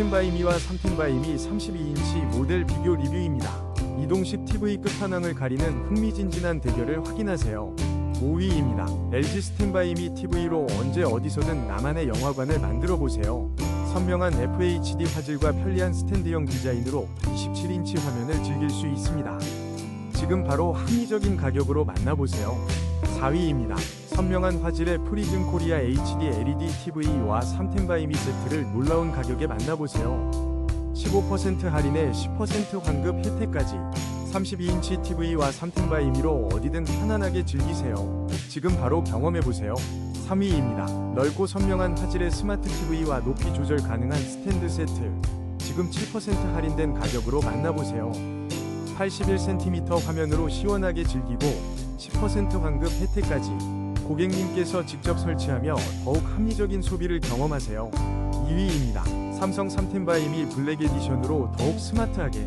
2텐바이미와 3텐바이미 32인치 모델 비교 리뷰입니다. 이동식 TV 끝판왕을 가리는 흥미진진한 대결을 확인하세요. 5위입니다. LG 스탠바이미 TV로 언제 어디서든 나만의 영화관을 만들어 보세요. 선명한 FHD 화질과 편리한 스탠드형 디자인으로 27인치 화면을 즐길 수 있습니다. 지금 바로 합리적인 가격으로 만나보세요. 4위입니다. 선명한 화질의 프리즘 코리아 HD LED TV와 3텐바이미 세트를 놀라운 가격에 만나보세요. 15% 할인에 10% 환급 혜택까지 32인치 TV와 3텐바이미로 어디든 편안하게 즐기세요. 지금 바로 경험해보세요. 3위입니다. 넓고 선명한 화질의 스마트 TV와 높이 조절 가능한 스탠드 세트. 지금 7% 할인된 가격으로 만나보세요. 81cm 화면으로 시원하게 즐기고 10% 환급 혜택까지 고객님께서 직접 설치하며 더욱 합리적인 소비를 경험하세요. 2위입니다. 삼성 3텐바이미 블랙 에디션으로 더욱 스마트하게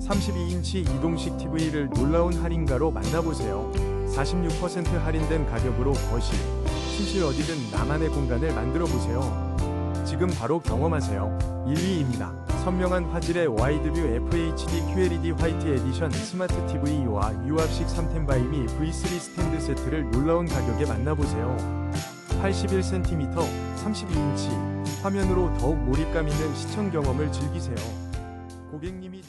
32인치 이동식 TV를 놀라운 할인가로 만나보세요. 46% 할인된 가격으로 거실, 침실 어디든 나만의 공간을 만들어 보세요. 지금 바로 경험하세요. 1위입니다. 선명한 화질의 와이드뷰 FHD QLED 화이트 에디션 스마트 TV와 유압식 3텐바이미 V3 스탠드 세트를 놀라운 가격에 만나보세요. 81cm, 32인치 화면으로 더욱 몰입감 있는 시청 경험을 즐기세요. 고객님이